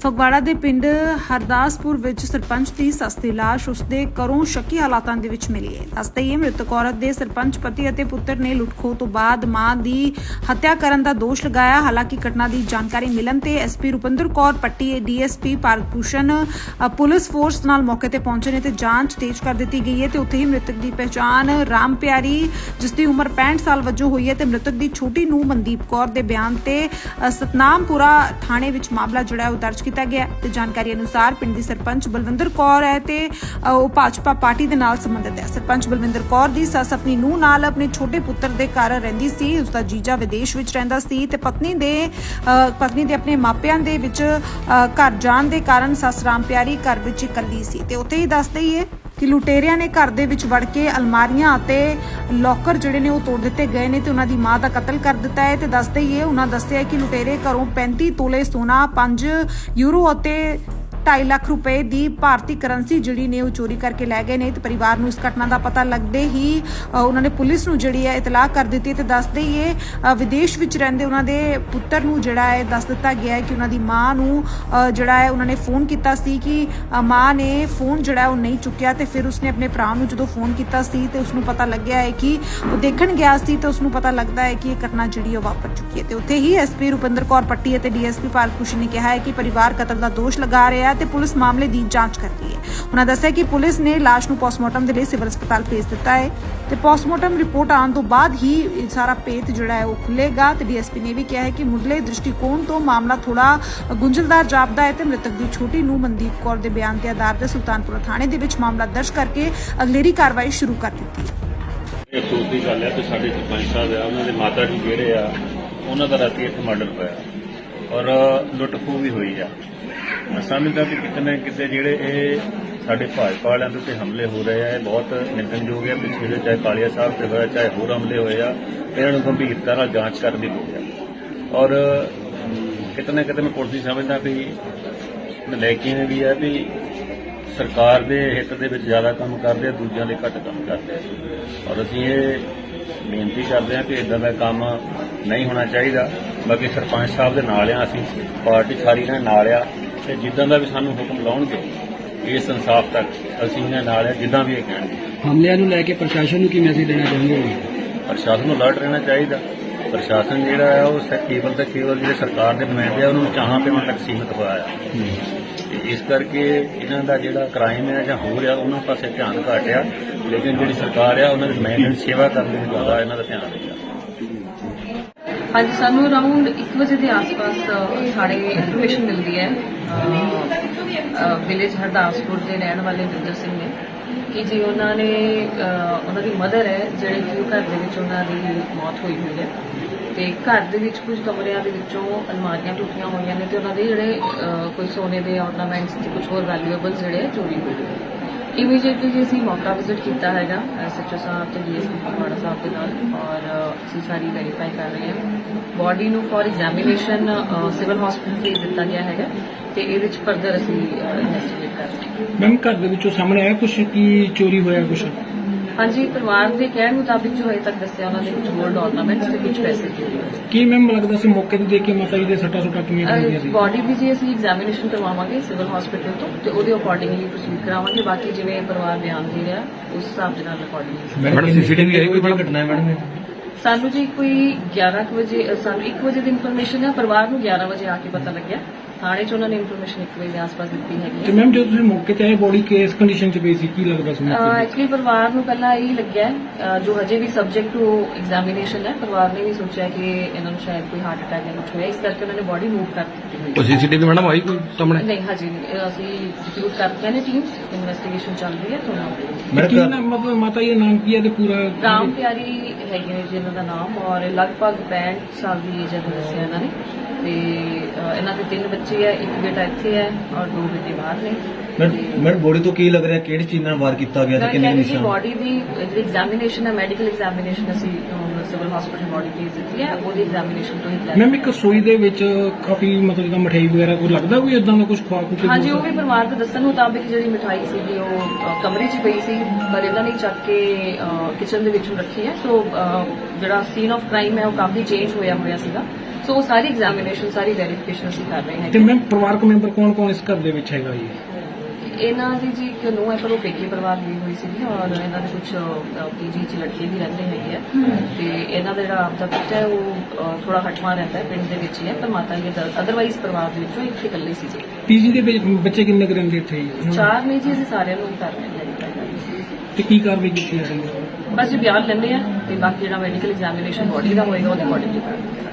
ਫਗਵਾੜਾ ਦੇ ਪਿੰਡ ਹਰਦਾਸਪੁਰ ਵਿੱਚ ਸਰਪੰਚ ਦੀ ਸਸਤੀ ਲਾਸ਼ ਉਸਦੇ ਘਰੋਂ ਸ਼ੱਕੀ ਹਾਲਾਤਾਂ ਦੇ ਵਿੱਚ ਮਿਲੀ ਹੈ। ਦੱਸਦੇ ਹੀ ਮ੍ਰਿਤਕ ਔਰਤ ਦੇ ਸਰਪੰਚ ਪਤੀ ਅਤੇ ਪੁੱਤਰ ਨੇ ਲੁੱਟਖੋ ਤੋਂ ਬਾਅਦ ਮਾਂ ਦੀ ਹੱਤਿਆ ਕਰਨ ਦਾ ਦੋਸ਼ ਲਗਾਇਆ। ਹਾਲਾਂਕਿ ਘਟਨਾ ਦੀ ਜਾਣਕਾਰੀ ਮਿਲਣ ਤੇ ਐਸਪੀ ਰੁਪਿੰਦਰ ਕੌਰ ਪੱਟੀ ਡੀਐਸਪੀ ਭਾਰਤਭੂਸ਼ਣ ਅ, ਪੁਲਿਸ ਫੋਰਸ ਨਾਲ ਮੌਕੇ ਤੇ ਪਹੁੰਚੇ ਨੇ ਤੇ ਜਾਂਚ ਤੇਜ਼ ਕਰ ਦਿੱਤੀ ਗਈ ਹੈ ਤੇ ਉੱਥੇ ਹੀ ਮ੍ਰਿਤਕ ਦੀ ਪਛਾਣ ਰਾਮ ਪਿਆਰੀ ਜਿਸ ਦੀ ਉਮਰ 65 ਸਾਲ ਵਜੋਂ ਹੋਈ ਹੈ ਤੇ ਮ੍ਰਿਤਕ ਦੀ ਛੋਟੀ ਨੂੰ ਮਨਦੀਪ ਕੌਰ ਦੇ ਬਿਆਨ ਤੇ ਸਤਨਾਮਪੁਰਾ ਥਾਣੇ ਵਿੱਚ ਮਾਮਲਾ ਜਿਹੜਾ ਹੈ ਉਹ ਦਰਜ ਕੀਤਾ ਗਿਆ ਤੇ ਜਾਣਕਾਰੀ ਅਨੁਸਾਰ ਪਿੰਡ ਦੀ ਸਰਪੰਚ ਬਲਵਿੰਦਰ ਕੌਰ ਹੈ ਤੇ ਉਹ ਭਾਜਪਾ ਪਾਰਟੀ ਦੇ ਨਾਲ ਸੰਬੰਧਿਤ ਹੈ। ਸਰਪੰਚ ਬਲਵਿੰਦਰ ਕੌਰ ਦੀ ਸੱਸ ਆਪਣੀ ਨੂੰਹ ਨਾਲ ਆਪਣੇ ਛੋਟੇ ਪੁੱਤਰ ਦੇ ਘਰ ਰਹਿੰਦੀ ਸੀ। ਉਸ ਦਾ ਜੀਜਾ ਵਿਦੇਸ਼ ਵਿੱਚ ਰਹਿੰਦਾ ਸੀ ਤੇ ਪਤਨੀ ਦੇ ਪਤਨੀ ਦੇ ਆਪਣੇ ਮਾਪਿਆਂ ਦੇ ਵਿੱਚ ਘਰ ਜਾਣ ਦੇ ਕਾਰਨ ਸੱਸ ਰਾਮ ਪਿਆਰੀ ਘਰ ਵਿੱਚ ਇਕੱਲੀ ਸੀ। ਤੇ ਉੱਥੇ ਹੀ ਦੱਸਦੇ ਹੀ ਹੈ ਕਿ ਲੁਟੇਰਿਆਂ ਨੇ ਘਰ ਦੇ ਵਿੱਚ ਵੜ ਕੇ ਅਲਮਾਰੀਆਂ ਅਤੇ ਲੋਕਰ ਜਿਹੜੇ ਨੇ ਉਹ ਤੋੜ ਦਿੱਤੇ ਗਏ ਨੇ ਤੇ ਉਹਨਾਂ ਦੀ ਮਾਂ ਦਾ ਕਤਲ ਕਰ ਦਿੱਤਾ ਹੈ ਤੇ ਦੱਸਦੇ ਹੀ ਹੈ ਉਹਨਾਂ ਦੱਸਿਆ ਕਿ ਲੁਟੇਰੇ ਘਰੋਂ 35 ਤੋਲੇ ਸੋਨਾ 5 ਯੂਰੋ ਅਤੇ 2.5 ਲੱਖ ਰੁਪਏ ਦੀ ਭਾਰਤੀ ਕਰੰਸੀ ਜਿਹੜੀ ਨੇ ਉਹ ਚੋਰੀ ਕਰਕੇ ਲੈ ਗਏ ਨੇ ਤੇ ਪਰਿਵਾਰ ਨੂੰ ਇਸ ਘਟਨਾ ਦਾ ਪਤਾ ਲੱਗਦੇ ਹੀ ਉਹਨਾਂ ਨੇ ਪੁਲਿਸ ਨੂੰ ਜਿਹੜੀ ਹੈ ਇਤਲਾਹ ਕਰ ਦਿੱਤੀ ਤੇ ਦੱਸਦੇ ਹੀ ਵਿਦੇਸ਼ ਵਿੱਚ ਰਹਿੰਦੇ ਉਹਨਾਂ ਦੇ ਪੁੱਤਰ ਨੂੰ ਜਿਹੜਾ ਹੈ ਦੱਸ ਦਿੱਤਾ ਗਿਆ ਹੈ ਕਿ ਉਹਨਾਂ ਦੀ ਮਾਂ ਨੂੰ ਜਿਹੜਾ ਹੈ ਉਹਨਾਂ ਨੇ ਫੋਨ ਕੀਤਾ ਸੀ ਕਿ ਮਾਂ ਨੇ ਫੋਨ ਜਿਹੜਾ ਉਹ ਨਹੀਂ ਚੁੱਕਿਆ ਤੇ ਫਿਰ ਉਸਨੇ ਆਪਣੇ ਭਰਾ ਨੂੰ ਜਦੋਂ ਫੋਨ ਕੀਤਾ ਸੀ ਤੇ ਉਸਨੂੰ ਪਤਾ ਲੱਗਿਆ ਹੈ ਕਿ ਉਹ ਦੇਖਣ ਗਿਆ ਸੀ ਤੇ ਉਸਨੂੰ ਪਤਾ ਲੱਗਦਾ ਹੈ ਕਿ ਇਹ ਘਟਨਾ ਜਿਹੜੀ ਉਹ ਵਾਪਰ ਚੁੱਕੀ ਹੈ। ਤੇ ਉੱਥੇ ਹੀ ਐਸਪੀ ਰੁਪਿੰਦਰ ਕੌਰ ਪੱਟੀ ਅਤੇ ਡੀਐਸਪੀ ਪਾਲਕੁਸ਼ੀ ਨੇ ਕਿਹਾ ਹੈ ਕਿ ਪਰਿਵਾਰ ਕਤਲ ਦਾ ਦੋਸ਼ ਲਗਾ ਰਿਹਾ ਹੈ ਤੇ ਪੁਲਿਸ ਮਾਮਲੇ ਦੀ ਜਾਂਚ ਕਰ ਰਹੀ ਹੈ। ਉਹਨਾਂ ਦੱਸਿਆ ਕਿ ਪੁਲਿਸ ਨੇ ਲਾਸ਼ ਨੂੰ ਪੋਸਟਮਾਰਟਮ ਦੇ ਲਈ ਸਿਵਲ ਹਸਪਤਾਲ ਭੇਜ ਦਿੱਤਾ ਹੈ ਤੇ ਪੋਸਟਮਾਰਟਮ ਰਿਪੋਰਟ ਆਉਣ ਤੋਂ ਬਾਅਦ ਹੀ ਸਾਰਾ ਭੇਤ ਜਿਹੜਾ ਹੈ ਉਹ ਖੁੱਲੇਗਾ ਤੇ ਡੀਐਸਪੀ ਨੇ ਵੀ ਕਿਹਾ ਹੈ ਕਿ ਮੁੱਢਲੇ ਦ੍ਰਿਸ਼ਟੀਕੋਣ ਤੋਂ ਮਾਮਲਾ ਥੋੜਾ ਗੁੰਝਲਦਾਰ ਜਾਪਦਾ ਹੈ ਤੇ ਮ੍ਰਿਤਕ ਦੀ ਛੋਟੀ ਨੂੰ ਮਨਦੀਪ ਕੌਰ ਦੇ ਬਿਆਨ ਦੇ ਆਧਾਰ ਤੇ ਸੁਲਤਾਨਪੁਰ ਥਾਣੇ ਦੇ ਵਿੱਚ ਮਾਮਲਾ ਦਰਜ ਕਰਕੇ ਅਗਲੇਰੀ ਕਾਰਵਾਈ ਸ਼ੁਰੂ ਕਰ ਦਿੱਤੀ ਹੈ। ਇਹ ਅਫਸੋਸ ਦੀ ਗੱਲ ਹੈ ਕਿ ਸਾਡੇ ਸਰਪੰਚ ਸਾਹਿਬ ਆ, ਉਹਨਾਂ ਦੇ ਮਾਤਾ ਜੀ ਜਿਹੜੇ ਆ, ਉਹਨਾਂ ਦਾ ਰਾਤੀ ਇੱਥੇ ਮਰਡਰ ਹੋਇਆ। ਔਰ ਲੁੱਟ ਖੋਹ ਵੀ ਹੋਈ ਆ। ਮੈਂ ਸਮਝਦਾ ਕਿ ਕਿਤੇ ਨਾ ਕਿਤੇ ਜਿਹੜੇ ਇਹ ਸਾਡੇ ਭਾਜਪਾ ਵਾਲਿਆਂ ਦੇ ਉੱਤੇ ਹਮਲੇ ਹੋ ਰਹੇ ਆ, ਇਹ ਬਹੁਤ ਨਿੰਦਣਯੋਗ ਹੈ ਪਿਛਲੇ ਜਿਹੜੇ ਚਾਹੇ ਕਾਲੀਆ ਸਾਹਿਬ ਤੇ ਹੋਇਆ ਚਾਹੇ ਹੋਰ ਹਮਲੇ ਹੋਏ ਆ, ਇਹਨਾਂ ਨੂੰ ਗੰਭੀਰਤਾ ਨਾਲ ਜਾਂਚ ਕਰਨ ਦੀ ਲੋੜ ਹੈ। ਔਰ ਕਿਤੇ ਨਾ ਕਿਤੇ ਮੈਂ ਪੁਲਿਸ ਦੀ ਸਮਝਦਾ ਵੀ ਲੈ ਕੇ ਵੀ ਆ ਵੀ ਸਰਕਾਰ ਦੇ ਹਿੱਤ ਦੇ ਵਿੱਚ ਜ਼ਿਆਦਾ ਕੰਮ ਕਰਦੇ ਆ ਦੂਜਿਆਂ ਦੇ ਘੱਟ ਕੰਮ ਕਰਦੇ ਆ ਔਰ ਅਸੀਂ ਇਹ ਬੇਨਤੀ ਕਰਦੇ ਹਾਂ ਕਿ ਇਦਾਂ ਦਾ ਕੰਮ ਨਹੀਂ ਹੋਣਾ ਚਾਹੀਦਾ। ਬਾਕੀ ਸਰਪੰਚ ਸਾਹਿਬ ਦੇ ਨਾਲ ਆ, ਅਸੀਂ ਪਾਰਟੀ ਸਾਰੀ ਨਾਲ ਨਾਲ ਆ। ਤੇ ਜਿੱਦਾਂ ਦਾ ਵੀ ਸਾਨੂੰ ਹੁਕਮ ਲਾਉਣਗੇ ਇਸ ਇਨਸਾਫ ਤੱਕ ਅਸੀਂ ਇਹਨਾਂ ਨਾਲ ਆ ਜਿੱਦਾਂ ਵੀ ਇਹ ਕਹਿਣਗੇ। ਹਮਲਿਆਂ ਨੂੰ ਲੈ ਕੇ ਪ੍ਰਸ਼ਾਸਨ ਨੂੰ ਕੀ ਮੈਸੇਜ ਦੇਣਾ ਚਾਹੁੰਦੇ ਹੋ? ਪ੍ਰਸ਼ਾਸਨ ਨੂੰ ਅਲਰਟ ਰਹਿਣਾ ਚਾਹੀਦਾ। ਪ੍ਰਸ਼ਾਸਨ ਜਿਹੜਾ ਹੈ ਉਹ ਕੇਵਲ ਤੇ ਕੇਵਲ ਜਿਹੜੇ ਸਰਕਾਰ ਦੇ ਨੁਮਾਇੰਦੇ ਆ ਉਹਨਾਂ ਨੂੰ ਚਾਹਾਂ ਪਿਆਉਣ ਤੱਕ ਸੀਮਿਤ ਹੋਇਆ ਹੈ। ਤੇ ਇਸ ਕਰਕੇ ਇਹਨਾਂ ਦਾ ਜਿਹੜਾ ਕ੍ਰਾਈਮ ਹੈ ਜਾਂ ਹੋ ਰਿਹਾ ਉਹਨਾਂ ਪਾਸੇ ਧਿਆਨ ਘੱਟ ਆ। ਲੇਕਿਨ ਜਿਹੜੀ ਸਰਕਾਰ ਆ ਉਹਨਾਂ ਦੀ ਨੁਮਾਇੰਦਿਆਂ ਦੀ ਸੇਵਾ ਕਰਨ ਲਈ ਜ਼ਿਆਦਾ ਇਹਨਾਂ ਦਾ ਧਿਆਨ ਹਾਂਜੀ ਸਾਨੂੰ ਅਰਾਊਂਡ 1 ਵਜੇ ਦੇ ਆਸ-ਪਾਸ ਅ, ਥਾਣੇ ਇਨਫੋਰਮੇਸ਼ਨ ਮਿਲਦੀ ਹੈ। ਵਿਲੇਜ ਹਰਦਾਸਪੁਰ ਦੇ ਰਹਿਣ ਵਾਲੇ ਵਿੰਦਰ ਸਿੰਘ ਨੇ ਕਿ ਜੀ ਉਹਨਾਂ ਨੇ ਉਹਨਾਂ ਦੀ ਮਦਰ ਹੈ ਜਿਹੜੇ ਕਿ ਉਹ ਘਰ ਦੇ ਵਿੱਚ ਉਹਨਾਂ ਦੀ ਮੌਤ ਹੋਈ ਹੋਈ ਹੈ। ਤੇ ਘਰ ਦੇ ਵਿੱਚ ਕੁਝ ਕਮਰਿਆਂ ਦੇ ਵਿੱਚੋਂ ਅਲਮਾਰੀਆਂ ਟੁੱਟੀਆਂ ਹੋਈਆਂ ਨੇ ਤੇ ਉਹਨਾਂ ਦੇ ਜਿਹੜੇ ਕੋਈ ਸੋਨੇ ਦੇ ਆਰਨਾਮੈਂਟਸ ਤੇ ਕੁਝ ਹੋਰ ਵੈਲਿਊਏਬਲਸ ਜਿਹੜੇ ਆ ਚੋਰੀ ਹੋਏ ਹੋਏ ਇਮੀਡੀਏਟਲੀ ਜੀ ਅਸੀਂ ਮੌਕਾ ਵਿਜ਼ਿਟ ਕੀਤਾ ਹੈਗਾ ਐਸਐਚਓ ਸਾਹਿਬ ਤੇ ਡੀਐਸਪੀ ਫਗਵਾੜਾ ਸਾਹਿਬ ਦੇ ਨਾਲ, ਔਰ ਅਸੀਂ ਸਾਰੀ ਵੈਰੀਫਾਈ ਕਰ ਰਹੇ ਹਾਂ। ਬਾਡੀ ਨੂੰ ਫॉर ਐਗਜ਼ਾਮੀਨੇਸ਼ਨ ਸਿਵਲ ਹਸਪੀਟਲ ਭੇਜ ਦਿੱਤਾ ਗਿਆ ਹੈਗਾ, ਤੇ ਇਹਦੇ ਵਿੱਚ ਫਰਦਰ ਅਸੀਂ ਇਨਵੈਸਟੀਗੇਟ ਕਰ ਰਹੇ ਹਾਂ। ਮੈਮ ਘਰ ਦੇ ਵਿੱਚੋਂ ਸਾਹਮਣੇ ਆਇਆ ਕੁਝ ਕੀ ਚੋਰੀ ਹੋਇਆ ਕੁਝ ਹਾਂਜੀ ਪਰਿਵਾਰ ਦੇ ਕਹਿਣ ਮੁਤਾਬਿਕ ਜੋ ਹਜੇ ਤੱਕ ਦੱਸਿਆ ਉਹਨਾਂ ਦੇ ਕੁਝ ਗੋਲਡ ਆਰਨਾਮੈਂਟਸ ਤੇ ਕੁਝ ਪੈਸੇ ਹੋਏ ਕੀ ਮੈਮ ਲੱਗਦਾ ਸੀ ਮੌਕੇ ਤੇ ਦੇਖ ਕੇ ਮਾਤਾ ਜੀ ਦੇ ਸੱਟਾ ਸੁੱਟਾ ਕਿਵੇਂ ਲੱਗੀਆਂ ਸੀ? ਬਾਡੀ ਦੀ ਜੀ ਅਸੀਂ ਐਗਜ਼ਾਮੀਨੇਸ਼ਨ ਕਰਵਾਵਾਂਗੇ ਸਿਵਲ ਹਸਪੀਟਲ ਤੋਂ ਤੇ ਉਹਦੇ ਅਕੋਰਡਿੰਗਲੀ ਪ੍ਰੋਸੀਡ ਕਰਾਵਾਂਗੇ। ਬਾਕੀ ਜਿਵੇਂ ਪਰਿਵਾਰ ਬਿਆਨ ਦੇ ਰਿਹਾ ਉਸ ਹਿਸਾਬ ਦੇ ਨਾਲ ਅਕੋਰਡਿੰਗਲੀ ਮੈਡਮ ਸੀਸੀਟੀਵੀ ਆਈ ਕੋਈ ਘਟਨਾ ਹੈ ਮੈਡਮ ਸਾਨੂੰ ਜੀ ਕੋਈ 11 ਕੁ ਵਜੇ ਸਾਨੂੰ 1 ਵਜੇ ਦੀ ਇਨਫੋਰਮੇਸ਼ਨ ਹੈ ਪਰਿਵਾਰ ਨੂੰ 11 ਵਜੇ ਆ ਕੇ ਪਤਾ ਲੱਗਿਆ। ਥਾਣੇ 'ਚ ਉਹਨਾਂ ਨੇ ਇਨਫੋਰਮੇਸ਼ਨ 1 ਵਜੇ ਦੇ ਆਸ-ਪਾਸ ਦਿੱਤੀ ਹੈਗੀ ਤੇ ਹੈ। ਮੈਮ ਜਦੋਂ ਤੁਸੀਂ ਮੌਕੇ ਤੇ ਆਏ ਬੋਡੀ ਕਿਸ ਕੰਡੀਸ਼ਨ 'ਚ ਪਈ ਸੀ? ਕੀ ਲੱਗਦਾ ਸੀ ਮੌਕੇ ਤੇ? ਐਕਚੁਅਲੀ ਪਰਿਵਾਰ ਨੂੰ ਪਹਿਲਾਂ ਇਹ ਲੱਗਿਆ ਹੈ, ਜੋ ਹਜੇ ਵੀ ਸਬਜੈਕਟ ਟੂ ਐਗਜ਼ਾਮੀਨੇਸ਼ਨ ਹੈ ਪਰਿਵਾਰ ਨੇ ਵੀ ਸੋਚਿਆ ਕਿ ਇਹਨਾਂ ਨੂੰ ਸ਼ਾਇਦ ਕੋਈ ਹਾਰਟ ਅਟੈਕ ਜਾਂ ਕੁਝ ਹੋਇਆ। ਇਸ ਕਰਕੇ ਉਹਨਾਂ ਨੇ ਬੋਡੀ ਮੂਵ ਕਰ ਦਿੱਤੀ ਹੋਈ ਉਹ ਹੈ ਸੀਸੀਟੀਵੀ ਮੈਡਮ ਆਈ ਕੋਈ ਸਾਹਮਣੇ? ਨਹੀਂ ਹਜੇ ਨਹੀਂ। ਅਸੀਂ ਰਿਕਰੂਟ ਕਰਦੇ ਨੇ ਟੀਮਸ ਇਨਵੈਸਟੀਗੇਸ਼ਨ ਚੱਲ ਰਹੀ ਹੈ ਤੁਹਾਨੂੰ ਤੇ ਕੀ ਨਾਮ ਮਤਲਬ ਮਾਤਾ ਜੀ ਦਾ ਨਾਮ ਕੀ ਹੈ ਤੇ ਪੂਰਾ? ਰਾਮ ਪਿਆਰੀ ਹੈਗੇ ਨੇ ਜੀ ਇਹਨਾਂ ਦਾ ਨਾਮ ਔਰ ਇਹ ਲਗਭਗ 65 ਸਾਲ ਦੀ ਏਜ ਹੈ ਦੱਸਿਆ ਇਹਨਾਂ ਨੇ। ਤੇ ਇਹਨਾਂ ਦੇ ਤਿੰਨ ਬੱਚੇ ਹੈ ਇੱਕ ਬੇਟਾ ਇੱਥੇ ਹੈ ਔਰ ਦੋ ਬੇਟੇ ਬਾਹਰ ਨੇ। ਮੈਡਮ ਬੋਡੀ ਤੋਂ ਕੀ ਲੱਗ ਰਿਹਾ? ਕਿਹੜੀ ਚੀਜ਼ ਨਾਲ ਵਾਰ ਕੀਤਾ ਗਿਆ ਤੇ ਕਿੰਨੇ ਨਿਸ਼ਾਨ? ਬਾਡੀ ਦੀ ਜਿਹੜੀ ਐਗਜ਼ਾਮੀਨੇਸ਼ਨ ਹੈ ਮੈਡੀਕਲ ਐਗਜ਼ਾਮੀਨੇਸ਼ਨ ਅਸੀਂ ਸਿਵਲ ਹਸਪੀਟਲ ਬਾਡੀ ਭੇਜ ਦਿੱਤੀ ਹੈ ਉਹਦੀ ਐਗਜ਼ਾਮੀਨੇਸ਼ਨ ਤੋਂ ਹੀ plan ਮੈਮ ਇੱਕ ਸੋਈ ਦੇ ਵਿੱਚ ਕਾਫੀ ਮਤਲਬ ਜਿੱਦਾਂ ਮਠਿਆਈ ਵਗੈਰਾ ਕੋਈ ਲੱਗਦਾ ਕੋਈ ਇਦਾਂ ਦਾ ਕੁਝ ਖਵਾ ਖੂ ਕੇ ਹਾਂਜੀ ਉਹ ਵੀ ਪਰਿਵਾਰ ਦੇ ਦੱਸਣ ਮੁਤਾਬਿਕ ਜਿਹੜੀ ਮਿਠਾਈ ਸੀਗੀ ਉਹ ਅ, ਕਮਰੇ 'ਚ ਪਈ ਸੀ ਪਰ ਇਹਨਾਂ ਨੇ ਚੱਕ ਕੇ ਕਿਚਨ ਦੇ ਵਿੱਚੋਂ ਰੱਖੀ ਹੈ। ਸੋ ਅ, ਜਿਹੜਾ ਸੀਨ ਆਫ ਕ੍ਰਾਈਮ ਹੈ ਉਹ ਕਾਫੀ ਚੇਂਜ ਹੋਇਆ ਹੋਇਆ ਸੀਗਾ। ਸੋ ਸੋ ਸਾਰੀ ਐਗਜ਼ਾਮੀਨੇਸ਼ਨ ਸਾਰੀ ਵੈਰੀਫਿਕੇਸ਼ਨ ਅਸੀਂ ਕਰ ਰਹੇ ਤੇ ਹਾਂ ਮੈਮ ਪਰਿਵਾਰਕ ਮੈਂਬਰ ਕੌਣ ਕੌਣ ਇਸ ਘਰ ਦੇ ਵਿੱਚ ਹੈਗਾ ਜੀ? ਇਹਨਾਂ ਦੀ ਜੀ ਇੱਕ ਨੂੰ ਹੈ ਪਰ ਉਹ ਪੇਕੇ ਪਰਿਵਾਰ ਦੀ ਹੋਈ ਸੀ ਔਰ ਇਹਨਾਂ ਦੇ ਕੁਝ ਪੀਜੀ ਚ ਲੜਕੇ ਵੀ ਰਹਿੰਦੇ ਹੈਗੇ ਆ। ਤੇ ਇਹਨਾਂ ਦਾ ਜਿਹੜਾ ਆਪਦਾ ਪੁੱਤ ਹੈ ਉਹ ਥੋੜਾ ਹਟਵਾ ਰਹਿੰਦਾ ਹੈ ਪਿੰਡ ਦੇ ਵਿੱਚ ਹੀ ਹੈ ਪਰ ਮਾਤਾ ਜੀ ਅਦਰਵਾਈਜ਼ ਪਰਿਵਾਰ ਦੇ ਵਿੱਚੋਂ ਇੱਕ ਇਕੱਲੇ ਸੀ ਜੀ ਪੀਜੀ ਦੇ ਵਿੱਚ ਬੱਚੇ ਕਿੰਨੇ ਕੁ ਰਹਿੰਦੇ ਇੱਥੇ ਚਾਰ ਨੇ ਜੀ ਅਸੀਂ ਸਾਰਿਆਂ ਨੂੰ ਕਰ ਰਹੇ ਹਾਂ ਤੇ ਕੀ ਕਾਰਵਾਈ ਕੀਤੀ ਜਾ ਰਹੀ ਹੈ। ਬਸ ਜੀ ਬਿਆਨ ਲੈਂਦੇ ਆ ਤੇ ਬਾਕੀ ਜਿਹੜਾ ਮੈਡੀਕਲ ਐਗਜ਼ਾਮੀਨੇਸ਼ਨ ਬੋਡੀ ਦਾ ਹੋਏਗਾ ਉਹਦੇ ਅਕੋਰਡਿੰਗਲੀ ਕਰਾਂਗੇ।